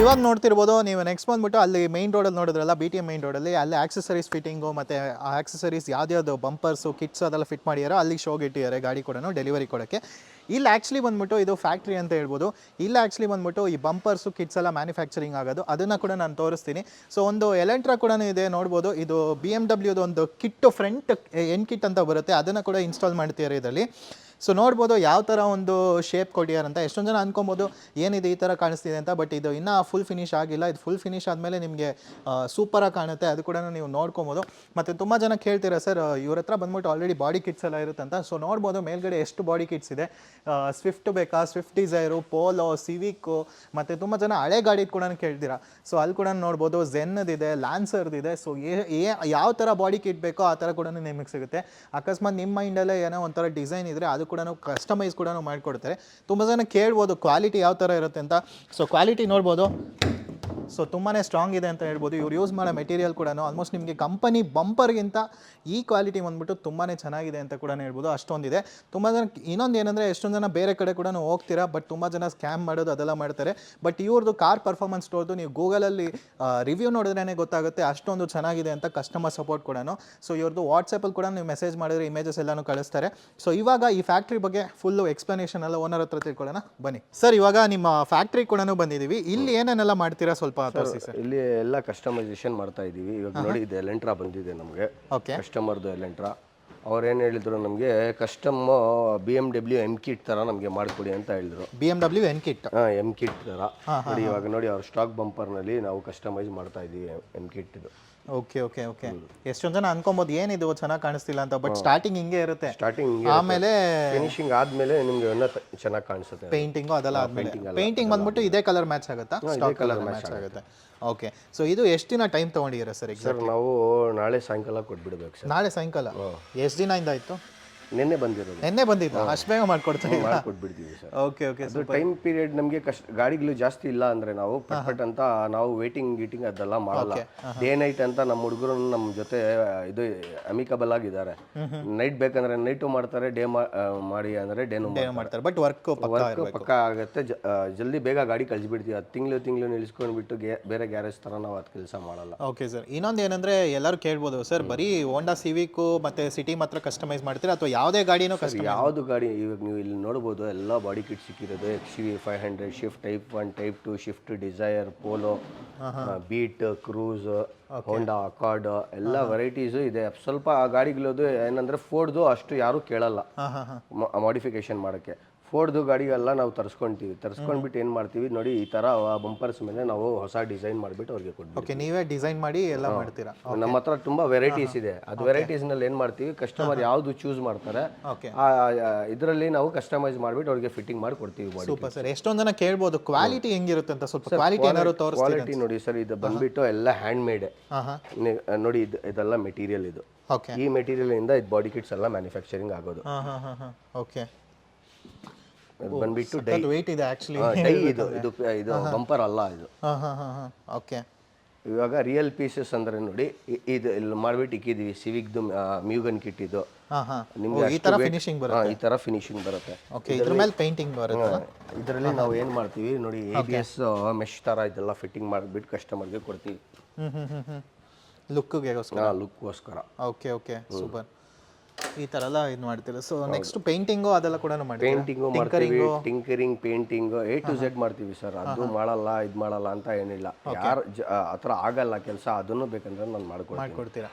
ಇವಾಗ ನೋಡ್ತಿರ್ಬೋದು, ನೀವು ನೆಕ್ಸ್ಟ್ ಬಂದ್ಬಿಟ್ಟು ಅಲ್ಲಿ ಮೈನ್ ರೋಡಲ್ಲಿ ನೋಡಿದ್ರಲ್ಲ ಬಿ ಟಿ ಎಂ ಮೈನ್ ರೋಡಲ್ಲಿ ಅಲ್ಲಿ ಆಕ್ಸೆಸರೀಸ್ ಫಿಟ್ಟಿಂಗು ಮತ್ತು ಆಕ್ಸಸರೀಸ್ ಯಾವ್ದು ಬಂಪರ್ಸು ಕಿಟ್ಸ್ ಅದೆಲ್ಲ ಫಿಟ್ ಮಾಡಿದಾರೋ ಅಲ್ಲಿಗೆ ಶೋಗೆ ಇಟ್ಟಿದ್ದಾರೆ ಗಾಡಿ ಕೂಡ ಡೆಲಿವರಿ ಕೊಡೋಕ್ಕೆ. ಇಲ್ಲಿ ಆ್ಯಕ್ಚುಲಿ ಬಂದ್ಬಿಟ್ಟು ಇದು ಫ್ಯಾಕ್ಟ್ರಿ ಅಂತ ಹೇಳ್ಬೋದು. ಇಲ್ಲಿ ಆ್ಯಕ್ಚುಲಿ ಬಂದ್ಬಿಟ್ಟು ಈ ಬಂಪರ್ಸು ಕಿಟ್ಸ್ ಎಲ್ಲ ಮ್ಯಾನುಫ್ಯಾಕ್ಚರಿಂಗ್ ಆಗೋದು. ಅದನ್ನು ಕೂಡ ನಾನು ತೋರಿಸ್ತೀನಿ. ಸೊ ಒಂದು ಎಲೆಂಟ್ರಾ ಕೂಡ ಇದೆ, ನೋಡ್ಬೋದು. ಇದು ಬಿ ಎಂ ಡಬ್ಲ್ಯೂದು ಒಂದು ಕಿಟ್ಟು ಫ್ರಂಟ್ ಎನ್ ಕಿಟ್ ಅಂತ ಬರುತ್ತೆ. ಅದನ್ನು ಕೂಡ ಇನ್ಸ್ಟಾಲ್ ಮಾಡ್ತಿದ್ದಾರೆ ಇದರಲ್ಲಿ? ಸೊ ನೋಡ್ಬೋದು ಯಾವ ಥರ ಒಂದು ಶೇಪ್ ಅಂತ. ಎಷ್ಟೊಂದು ಜನ ಅನ್ಕೊಬೋದು, ಏನಿದೆ ಈ ಥರ ಕಾಣಿಸ್ತಿದೆ ಅಂತ ಬಟ್ ಇದು ಇನ್ನೂ ಫುಲ್ ಫಿನಿಶ್ ಆಗಿಲ್ಲ. ಇದು ಫುಲ್ ಫಿನಿಶ್ ಆದಮೇಲೆ ನಿಮಗೆ ಸೂಪರಾಗಿ ಕಾಣುತ್ತೆ. ಅದು ಕೂಡ ನೀವು ನೋಡ್ಕೊಬೋದು. ಮತ್ತು ತುಂಬ ಜನ ಕೇಳ್ತೀರಾ, ಸರ್, ಇವ್ರ ಹತ್ರ ಬಂದ್ಬಿಟ್ಟು ಆಲ್ರೆಡಿ ಬಾಡಿ ಕಿಟ್ಸ್ ಎಲ್ಲ ಇರುತ್ತಂತ ಸೊ ನೋಡ್ಬೋದು ಮೇಲ್ಗಡೆ ಎಷ್ಟು ಬಾಡಿ ಕಿಟ್ಸ್ ಇದೆ. ಸ್ವಿಫ್ಟ್ ಬೇಕಾ? ಸ್ವಿಫ್ಟ್ ಡಿಸೈರು ಪೋಲೋ ಸಿವಿಕ್ಕು ಮತ್ತು ತುಂಬ ಜನ ಹಳೆ ಗಾಡಿ ಕೂಡ ಕೇಳ್ತೀರಾ. ಸೊ ಅಲ್ಲಿ ಕೂಡ ನೋಡ್ಬೋದು ಝೆನ್ನದಿದೆ ಲ್ಯಾನ್ಸರ್ದಿದೆ ಸೊ ಏ ಯಾವ ಥರ ಬಾಡಿ ಕಿಟ್ ಬೇಕೋ ಆ ಥರ ಕೂಡ ನಿಮಗೆ ಸಿಗುತ್ತೆ. ಅಕಸ್ಮಾತ್ ನಿಮ್ಮ ಮೈಂಡಲ್ಲೇ ಏನೋ ಒಂಥರ ಡಿಸೈನ್ ಇದ್ದರೆ ಅದು ಕೂಡ ಕಸ್ಟಮೈಸ್ ಕೂಡ ಮಾಡಿಕೊಡ್ತಾರೆ ತುಂಬ ಜನ ಕೇಳ್ಬೋದು ಕ್ವಾಲಿಟಿ ಯಾವ ಥರ ಇರುತ್ತೆ ಅಂತ. ಸೊ ಕ್ವಾಲಿಟಿ ನೋಡ್ಬೋದು. ಸೊ ತುಂಬಾ ಸ್ಟ್ರಾಂಗ್ ಇದೆ ಅಂತ ಹೇಳ್ಬೋದು. ಇವ್ರು ಯೂಸ್ ಮಾಡೋ ಮೆಟೀರಿಯಲ್ ಕೂಡ ಆಲ್ಮೋಸ್ಟ್ ನಿಮಗೆ ಕಂಪನಿ ಬಂಪರ್ಗಿಂತ ಈ ಕ್ವಾಲಿಟಿ ಬಂದ್ಬಿಟ್ಟು ತುಂಬಾ ಚೆನ್ನಾಗಿದೆ ಅಂತ ಕೂಡ ಹೇಳ್ಬೋದು. ಅಷ್ಟೊಂದಿದೆ. ತುಂಬ ಜನ ಇನ್ನೊಂದು ಏನಂದರೆ ಎಷ್ಟೊಂದು ಜನ ಬೇರೆ ಕಡೆ ಕೂಡ ಹೋಗ್ತೀರಾ ಬಟ್ ತುಂಬ ಜನ ಸ್ಕ್ಯಾಮ್ ಮಾಡೋದು ಅದೆಲ್ಲ ಮಾಡ್ತಾರೆ. ಬಟ್ ಇವ್ರದ್ದು ಕಾರ್ ಪರ್ಫಾರ್ಮೆನ್ಸ್ ಸ್ಟೋರ್ದು ನೀವು ಗೂಗಲಲ್ಲಿ ರಿವ್ಯೂ ನೋಡಿದ್ರೇ ಗೊತ್ತಾಗುತ್ತೆ ಅಷ್ಟೊಂದು ಚೆನ್ನಾಗಿದೆ ಅಂತ ಕಸ್ಟಮರ್ ಸಪೋರ್ಟ್ ಕೂಡ ಸೊ ಇವ್ರದ್ದು ವಾಟ್ಸಪ್ಪಲ್ಲಿ ಕೂಡ ನೀವು ಮೆಸೇಜ್ ಮಾಡಿದ್ರೆ ಇಮೇಜಸ್ ಎಲ್ಲಾನು ಕಳಿಸ್ತಾರೆ. ಸೊ ಇವಾಗ ಈ ಫ್ಯಾಕ್ಟ್ರಿ ಬಗ್ಗೆ ಫುಲ್ಲು ಎಕ್ಸ್ಪ್ಲನೇಷನ್ ಎಲ್ಲ ಓನರ್ ಹತ್ರ ತಿಳ್ಕೊಳ್ಳೋಣ. ಬನ್ನಿ. ಸರ್ ಇವಾಗ ನಿಮ್ಮ ಫ್ಯಾಕ್ಟ್ರಿ ಕೂಡ ಬಂದಿದ್ದೀವಿ. ಇಲ್ಲಿ ಏನೇನೆಲ್ಲ ಮಾಡ್ತೀರಾ ಸ್ವಲ್ಪ ತೋರಿಸಿ ಸರ್ ಇಲ್ಲಿ ಎಲ್ಲ ಕಸ್ಟಮೈಸೇಷನ್ ಮಾಡ್ತಾ ಇದೀವಿ. ಇವಾಗ ನೋಡಿ ಇದೆ ಎಲೆಂಟ್ರಾ ಬಂದಿದೆ ನಮಗೆ. ಓಕೆ ಕಸ್ಟಮರ್ದು ಎಲೆಂಟ್ರಾ ಅವ್ರು ಏನ್ ಹೇಳಿದ್ರು ನಮಗೆ custom B M W M kit ಥರ ನಮಗೆ ಮಾಡಿಕೊಡಿ ಅಂತ ಹೇಳಿದ್ರು. B M W N kit ಹಾಂ ಎಂ ಕಿಟ್ ಥರ ನೋಡಿ ಇವಾಗ ನೋಡಿ ಅವ್ರ ಸ್ಟಾಕ್ ಬಂಪರ್ನಲ್ಲಿ ನಾವು ಕಸ್ಟಮೈಸ್ ಮಾಡ್ತಾ ಇದ್ದೀವಿ ಎಂ ಕಿಟ್ ಇದು ಓಕೆ ಓಕೆ ಓಕೆ ಎಷ್ಟೊಂದು ಜನ ಅನ್ಕೊಬೋದು ಏನಿದು ಚೆನ್ನಾಗಿ ಕಾಣಿಸ್ತಿಲ್ಲ ಅಂತ ಬಟ್ ಸ್ಟಾರ್ಟಿಂಗ್ ಹಿಂಗೆ ಇರುತ್ತೆ. ಸ್ಟಾರ್ಟಿಂಗ್ ಆಮೇಲೆ ಫಿನಿಶಿಂಗ್ ಆದ್ಮೇಲೆ ನಿಮ್ಗೆ ಇನ್ನೂ ಚೆನ್ನಾಗಿ ಕಾಣಿಸುತ್ತೆ. ಪೇಂಟಿಂಗು ಅದೆಲ್ಲ ಆದ್ಮೇಲೆ. ಪೇಂಟಿಂಗ್ ಬಂದ್ಬಿಟ್ಟು ಇದೇ ಕಲರ್ ಮ್ಯಾಚ್ ಆಗುತ್ತಾ? ಸ್ಟಾಕ್ ಕಲರ್ ಮ್ಯಾಚ್ ಆಗುತ್ತೆ. ಓಕೆ ಸೊ ಇದು ಎಷ್ಟು ದಿನ ಟೈಮ್ ತಗೊಂಡಿರೋ ಸರ್ ಈಗ ಸರ್ ನಾವು ನಾಳೆ ಸಾಯಂಕಾಲ ಕೊಟ್ಬಿಡ್ಬೇಕು ಸರ್ ನಾಳೆ ಸಾಯಂಕಾಲ? ಎಷ್ಟು ದಿನ ಇಂದ ಆಯ್ತು? ನಿನ್ನೆ ಬಂದಿರೋದು. ನಿನ್ನೆ ಬಂದಿದ್ದು? ಅಷ್ಟು ಬೇಗ ಮಾಡ್ಕೊಡ್ತೀನಿ ಮಾಡ್ಕೊಟ್ಬಿಡ್ತೀವಿ ಸರ್. ಓಕೆ ಓಕೆ ಅದು ಟೈಮ್ ಪೀರಿಯಡ್ ನಮಗೆ ಕಷ್ಟ ಗಾಡಿಗಳು ಜಾಸ್ತಿ ಇಲ್ಲ ಅಂದ್ರೆ ನಾವು ಪಟ್ ಪಟ್ ಅಂತ ನಾವು ವೇಟಿಂಗ್ ಗೀಟಿಂಗ್ ಅದೆಲ್ಲ ಮಾಡಲ್ಲ. ಡೇ ನೈಟ್ ಅಂತ ನಮ್ಮ ಹುಡುಗರು ನಮ್ಮ ಜೊತೆ ಇದು ಅಮಿಕಬಲ್ ಆಗಿದ್ದಾರೆ. ನೈಟ್ ಬೇಕಂದ್ರೆ ನೈಟು ಮಾಡ್ತಾರೆ ಡೇ ಮಾಡಿ ಅಂದ್ರೆ ಡೇನು ಮಾಡ್ತಾರೆ. ಬಟ್ ವರ್ಕ್ ವರ್ಕ್ ಪಕ್ಕ ಆಗುತ್ತೆ. ಜ- ಆ, ಜಲ್ದಿ ಬೇಗ ಗಾಡಿ ಕಳ್ಸಿಬಿಡ್ತೀವಿ. ಅದು ತಿಂಗಳು ತಿಂಗಳು ನಿಲ್ಸ್ಕೊಂಡ್ಬಿಟ್ಟು ಗೆ- ಬೇರೆ ಗ್ಯಾರೇಜ್ ಥರ ನಾವು ಅದು ಕೆಲಸ ಮಾಡಲ್ಲ. ಓಕೆ ಸರ್ ಇನ್ನೊಂದು ಏನಂದ್ರೆ ಎಲ್ಲರೂ ಕೇಳ್ಬೋದು ಸರ್ ಬರೀ ಹೋಂಡಾ ಸಿವಿಕ್ ಮತ್ತೆ ಸಿಟಿ ಮಾತ್ರ ಕಸ್ಟಮೈಸ್ ಮಾಡ್ತೀರಾ? ಅಥವಾ ಯಾವುದೇ ಗಾಡಿನೂ ಕಷ್ಟ ಯಾವುದು ಗಾಡಿ ಇವಾಗ ನೀವು ಇಲ್ಲಿ ನೋಡ್ಬೋದು ಎಲ್ಲ ಬಾಡಿ ಕಿಟ್ ಸಿಕ್ಕಿರೋದು X V five hundred Swift type one type two Swift Desire Polo Beat Cruze Honda Accord ಎಲ್ಲ ವೆರೈಟೀಸು ಇದೆ. ಸ್ವಲ್ಪ ಆ ಗಾಡಿಗಳದು ಏನಂದ್ರೆ ಫೋರ್ಡ್ದು ಅಷ್ಟು ಯಾರು ಕೇಳಲ್ಲ. ಮಾಡಿಫಿಕೇಶನ್ ಮಾಡೋಕ್ಕೆ. ಫೋರ್ಡ್ದು ಗಾಡಿಗೆಲ್ಲ ನಾವು ತರಿಸ್ಕೊಂತೀವಿ. ತರಿಸ್ಕೊಂಡ್ಬಿಟ್ಟು ಏನು ಮಾಡ್ತೀವಿ ನೋಡಿ ಈ ಥರ ಬಂಪರ್ಸ್ ಮೇಲೆ ನಾವು ಹೊಸ ಡಿಸೈನ್ ಮಾಡಿಬಿಟ್ಟು ಅವ್ರಿಗೆ ಕೊಡ್ತೀವಿ ಓಕೆ ನೀವೇ ಡಿಸೈನ್ ಮಾಡಿ ಎಲ್ಲ ಮಾಡ್ತೀರಾ? ನಮ್ಮ ಹತ್ರ ತುಂಬ ವೆರೈಟೀಸ್ ಇದೆ. ಅದು ವೆರೈಟೀಸ್ನಲ್ಲಿ ಏನು ಮಾಡ್ತೀವಿ ಕಸ್ಟಮರ್ ಯಾವುದು ಚೂಸ್ ಮಾಡ್ತಾರೆ ಓಕೆ ಇದರಲ್ಲಿ ನಾವು ಕಸ್ಟಮೈಸ್ ಮಾಡಿಬಿಟ್ಟು ಅವ್ರಿಗೆ ಫಿಟ್ಟಿಂಗ್ ಮಾಡಿ ಕೊಡ್ತೀವಿ ಬಾಡಿ ಸೂಪರ್ ಸರ್ ಎಷ್ಟೊಂದು ಜನ ಕೇಳ್ಬೋದು ಕ್ವಾಲಿಟಿ ಹೆಂಗಿರುತ್ತೆ ಅಂತ ಸ್ವಲ್ಪ ಕ್ವಾಲಿಟಿ ಏನಾದ್ರು ತೋರಿಸ್ತೀರಾ ಕ್ವಾಲಿಟಿ ನೋಡಿ ಸರ್ ಇದು ಬಂದ್ಬಿಟ್ಟು ಎಲ್ಲ ಹ್ಯಾಂಡ್ ಮೇಡ್ ಹಾಂ ಹಾಂ ನೋಡಿ ಇದು ಇದೆಲ್ಲ ಮೆಟೀರಿಯಲ್ ಇದು. ಓಕೆ ಈ ಮೆಟೀರಿಯಲ್ ಇಂದ ಇದು ಬಾಡಿ ಕಿಟ್ಸ್ ಎಲ್ಲ ಮ್ಯಾನುಫ್ಯಾಕ್ಚರಿಂಗ್ ಆಗೋದು. ಹಾಂ ಹಾಂ ಹಾಂ ಹಾಂ ಓಕೆ ಇದು ಬಂದ್ಬಿಟ್ಟು ಡೈ ವೆಯ್ಟ್ ಇದೆ ಆ್ಯಕ್ಚುಲಿ ಡೈ ಇದು ಇದು ಇದು ಬಂಪರ್ ಅಲ್ಲ ಇದು. ಹಾಂ ಹಾಂ ಹಾಂ ಹಾಂ ಓಕೆ ಇವಾಗ ರಿಯಲ್ ಪೀಸಸ್ ಅಂದ್ರೆ ನೋಡಿ ಇದು ಇಲ್ಲಿ ಮಾಡ್ಬಿಟ್ಟು ಇಕ್ಕಿದೀವಿ ಸಿವಿಕ್ದು ಮ್ಯೂಗನ್ ಕಿಟ್ ಇದು. ನಿಮ್ಗೆ ಈ ತರ ಫಿನಿಶಿಂಗ್ ಬರುತ್ತೆ? ಈ ತರ ಫಿನಿಶಿಂಗ್ ಬರುತ್ತೆ. ಓಕೆ ಇದ್ರ ಮೇಲೆ ಪೇಂಟಿಂಗ್ ಬರುತ್ತೆ? ಇದರಲ್ಲಿ ನಾವು ಏನು ಮಾಡ್ತೀವಿ ನೋಡಿ ಎ ಬಿ ಎಸ್ ಮೆಶ್ ತರ ಇದೆಲ್ಲ ಫಿಟ್ಟಿಂಗ್ ಮಾಡಿಬಿಟ್ಟು ಕಸ್ಟಮರ್ಗೆ ಕೊಡ್ತೀವಿ. ಲುಕ್ಗೆ ಲುಕ್ಗೋಸ್ಕರ ಓಕೆ ಓಕೆ ಸೂಪರ್ ಈ ತರ ಎಲ್ಲ ಇದು ಮಾಡ್ತೀರಾ? ಸೊ ನೆಕ್ಸ್ಟ್ ಪೇಂಟಿಂಗು ಅದೆಲ್ಲ ಕೂಡ ಪೇಂಟಿಂಗು ಮಾಡ್ತೀವಿ tinkering painting A to Z ಮಾಡ್ತೀವಿ ಸರ್ ಅದು ಮಾಡಲ್ಲ ಇದು ಮಾಡಲ್ಲ ಅಂತ ಏನಿಲ್ಲ. ಯಾರು ಆ ಥರ ಆಗಲ್ಲ ಕೆಲಸ ಅದನ್ನು ಬೇಕಂದ್ರೆ ನಾನು ಮಾಡ್ಕೊಡ್ತೀನಿ.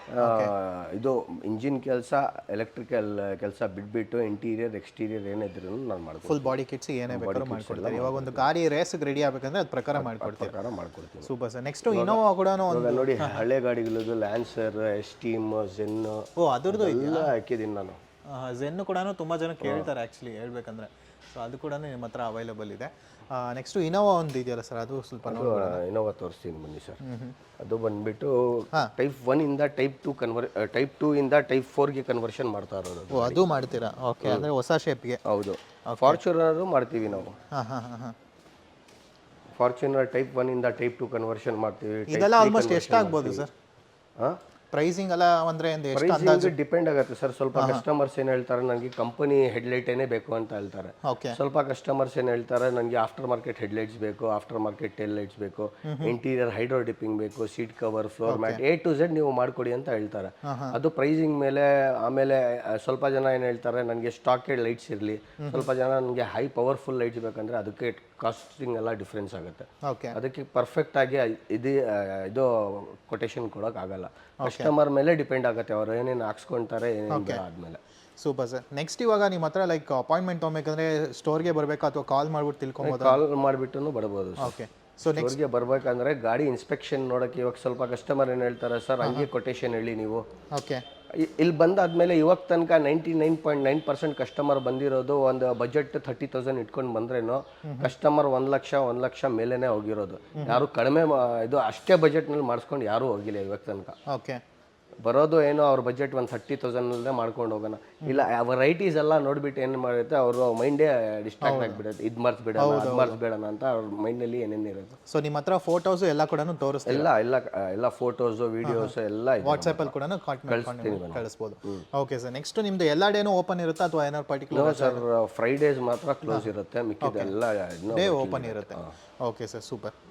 ಇದು ಇಂಜಿನ್ ಕೆಲಸ ಎಲೆಕ್ಟ್ರಿಕಲ್ ಕೆಲಸ ಬಿಟ್ಬಿಟ್ಟು ಇಂಟೀರಿಯರ್ ಎಕ್ಸ್ಟೀರಿಯರ್ ಏನಿದ್ರು ನಾನು ಮಾಡ್ತೀನಿ ಫುಲ್ ಬಾಡಿ ಕಿಟ್ಸ್ ಏನೇ ಬೇಕಾದ್ರೂ ಮಾಡ್ಕೊಡ್ತಾರೆ? ಇವಾಗ ಒಂದು ಗಾಡಿ ರೇಸ್ಗೆ ರೆಡಿ ಆಗ್ಬೇಕಂದ್ರೆ ಅದ್ ಪ್ರಕಾರ ಮಾಡ್ಕೊಡ್ತೀವಿ ಪ್ರಕಾರ ಮಾಡ್ಕೊಡ್ತೀನಿ. ಸೂಪರ್ ಸರ್ ನೆಕ್ಸ್ಟ್ ಇನೋವಾ ಕೂಡ ಒಂದು ಇವಾಗ ನೋಡಿ ಹಳೆ ಗಾಡಿಗಳದ್ದು ಲ್ಯಾನ್ಸರ್ ಎಸ್ಟೀಮ್ ಜೆನ್ ಓ ಅದರದ್ದು ಎಲ್ಲ ಹಾಕಿದ್ದೀನಿ ನಾನು. ಝೆನ್ನು ಕೂಡ ತುಂಬ ಜನ ಕೇಳ್ತಾರೆ ಆ್ಯಕ್ಚುಲಿ ಹೇಳ್ಬೇಕಂದ್ರೆ. ಸೊ ಅದು ಕೂಡ ನಿಮ್ಮ ಹತ್ರ ಅವೈಲೇಬಲ್ ಇದೆ. ನೆಕ್ಸ್ಟು ಇನೋವಾ ಒಂದು ಇದೆಯಲ್ಲ ಸರ್ ಅದು ಸ್ವಲ್ಪ ಇನೋವಾ ತೋರಿಸ್ತೀನಿ ಬನ್ನಿ ಸರ್ ಅದು ಬಂದ್ಬಿಟ್ಟು ಟೈಪ್ ಒನ್ ಇಂದ ಟೈಪ್ ಟು ಕನ್ವರ್ ಟೈಪ್ ಟೂ ಇಂದ ಟೈಪ್ ಫೋರ್ಗೆ ಕನ್ವರ್ಷನ್ ಮಾಡ್ತಾ ಇರೋದು ಅದು. ಮಾಡ್ತೀರಾ? ಓಕೆ ಅಂದರೆ ಹೊಸ ಶೇಪ್ಗೆ ಹೌದು. ಫಾರ್ಚುನರು ಮಾಡ್ತೀವಿ ನಾವು. ಹಾಂ ಹಾಂ ಹಾಂ ಹಾಂ. ಫಾರ್ಚುನರ್ ಟೈಪ್ ಒನ್ ಇಂದ ಟೈಪ್ ಟು ಕನ್ವರ್ಷನ್ ಮಾಡ್ತೀವಿ ಇದೆಲ್ಲ ಆಲ್ಮೋಸ್ಟ್ ಎಷ್ಟಾಗ್ಬೋದು ಸರ್ ಹಾಂ ಪ್ರೈಸಿಂಗ್ ಎಲ್ಲ ಅಂದರೆ ಒಂದು ಎಷ್ಟು ಪ್ರೈಸಿಂಗ್ ಡಿಪೆಂಡ್ ಆಗುತ್ತೆ ಸರ್ ಸ್ವಲ್ಪ ಕಸ್ಟಮರ್ಸ್ ಏನು ಹೇಳ್ತಾರೆ ನನಗೆ ಕಂಪನಿ ಹೆಡ್ಲೈಟೇನೇ ಬೇಕು ಅಂತ ಹೇಳ್ತಾರೆ. ಓಕೆ. ಸ್ವಲ್ಪ ಕಸ್ಟಮರ್ಸ್ ಏನು ಹೇಳ್ತಾರೆ ನನಗೆ ಆಫ್ಟರ್ ಮಾರ್ಕೆಟ್ ಹೆಡ್ಲೈಟ್ಸ್ ಬೇಕು ಆಫ್ಟರ್ ಮಾರ್ಕೆಟ್ ಟೆಲ್ ಲೈಟ್ಸ್ ಬೇಕು ಇಂಟೀರಿಯರ್ ಹೈಡ್ರೋ ಡಿಪ್ಪಿಂಗ್ ಬೇಕು seat cover floor mat A to Z ನೀವು ಮಾಡಿಕೊಡಿ ಅಂತ ಹೇಳ್ತಾರೆ. ಅದು ಪ್ರೈಸಿಂಗ್ ಮೇಲೆ ಆಮೇಲೆ ಸ್ವಲ್ಪ ಜನ ಏನು ಹೇಳ್ತಾರೆ ನನಗೆ ಸ್ಟಾಕೆಡ್ ಲೈಟ್ಸ್ ಇರಲಿ ಸ್ವಲ್ಪ ಜನ ನನಗೆ ಹೈ ಪವರ್ಫುಲ್ ಲೈಟ್ಸ್ ಬೇಕಂದ್ರೆ ಅದಕ್ಕೆ ಕಾಸ್ಟಿಂಗ್ ಎಲ್ಲ ಡಿಫ್ರೆನ್ಸ್ ಆಗುತ್ತೆ. ಅದಕ್ಕೆ ಪರ್ಫೆಕ್ಟ್ ಆಗಿ ಇದು ಇದು ಕೊಟೇಶನ್ ಕೊಡೋಕ್ಕಾಗಲ್ಲ. ಆಗಲ್ಲ ಕಸ್ಟಮರ್ ಮೇಲೆ ಡಿಪೆಂಡ್ ಆಗುತ್ತೆ ಅವ್ರು ಏನೇನು ಹಾಕ್ಸ್ಕೊಂತಾರೆ ಏನೇನು ಆದ್ಮೇಲೆ. ಸೂಪರ್ ಸರ್ ನೆಕ್ಸ್ಟ್ ಇವಾಗ ನಿಮ್ಮ ಹತ್ರ ಲೈಕ್ ಅಪಾಯಿಂಟ್ಮೆಂಟ್ ತೊಗೊಬೇಕಂದ್ರೆ ಸ್ಟೋರ್ಗೆ ಬರಬೇಕಾ ಅಥವಾ ಕಾಲ್ ಮಾಡ್ಬಿಟ್ಟು ತಿಳ್ಕೊಬೋದು? ಕಾಲ್ ಮಾಡಿಬಿಟ್ಟು ಬರ್ಬೋದು ಓಕೆ ಸೊ ಸ್ಟೋರ್ಗೆ ಬರ್ಬೇಕಂದ್ರೆ ಗಾಡಿ ಇನ್ಸ್ಪೆಕ್ಷನ್ ನೋಡೋಕೆ ಇವಾಗ ಸ್ವಲ್ಪ ಕಸ್ಟಮರ್ ಏನು ಹೇಳ್ತಾರೆ ಸರ್ ಹಂಗೆ ಕೊಟೇಶನ್ ಹೇಳಿ ನೀವು. ಓಕೆ ಇಲ್ಲಿ ಬಂದಾದ್ಮೇಲೆ ಇವಾಗ ತನಕ ninety nine point nine percent customer ಬಂದಿರೋದು ಒಂದು ಬಜೆಟ್ ಥರ್ಟಿ ತೌಸಂಡ್ ಇಟ್ಕೊಂಡು ಬಂದ್ರೇನು ಕಸ್ಟಮರ್ ಒಂದು ಲಕ್ಷ ಒಂದು ಲಕ್ಷ ಮೇಲೇನೆ ಹೋಗಿರೋದು. ಯಾರು ಕಡಿಮೆ ಇದು ಅಷ್ಟೇ ಬಜೆಟ್ನಲ್ಲಿ ಮಾಡಿಸ್ಕೊಂಡು ಯಾರೂ ಹೋಗಿಲ್ಲ ಇವಾಗ ತನಕ. ಓಕೆ ಬರೋದು ಏನೋ ಅವ್ರ ಬಜೆಟ್ ಒಂದು ಥರ್ಟಿ ತೌಸಂಡಲ್ಲೇ ಮಾಡ್ಕೊಂಡು ಹೋಗೋಣ. ಇಲ್ಲ ವೆರೈಟೀಸ್ ಎಲ್ಲ ನೋಡ್ಬಿಟ್ಟು ಏನು ಮಾಡುತ್ತೆ ಅವರು ಮೈಂಡೇ ಡಿಸ್ಟ್ರಾಕ್ಟ್ ಆಗಿಬಿಡುತ್ತೆ. ಇದು ಮರ್ತು ಬಿಡೋಣ ಮರ್ತು ಬಿಡೋಣ ಅಂತ ಅವ್ರ ಮೈಂಡಲ್ಲಿ ಏನೇನು ಇರುತ್ತೆ. ಸೊ ನಿಮ್ಮ ಹತ್ರ ಫೋಟೋಸು ಎಲ್ಲ ಕೂಡ ತೋರಿಸ್ತೀವಿ ಎಲ್ಲ ಎಲ್ಲ ಎಲ್ಲ ಫೋಟೋಸು ವಿಡಿಯೋಸ್ ಎಲ್ಲ ವಾಟ್ಸಪ್ಪಲ್ಲಿ ಕೂಡ ಕಳಿಸ್ಬೋದು. ಓಕೆ ಸರ್ ನೆಕ್ಸ್ಟ್ ನಿಮ್ದು ಎಲ್ಲ ಡೇನೂ ಓಪನ್ ಇರುತ್ತೆ ಅಥವಾ ಏನಾದ್ರು ಪರ್ಟಿಕ್ಯುಲರ್ ಸರ್ ಫ್ರೈಡೇಸ್ ಮಾತ್ರ ಕ್ಲೋಸ್ ಇರುತ್ತೆ. ಮಿಕ್ಕಿದೆಲ್ಲ ಎಲ್ಲ ಡೇ ಓಪನ್ ಇರುತ್ತೆ. Okay sir super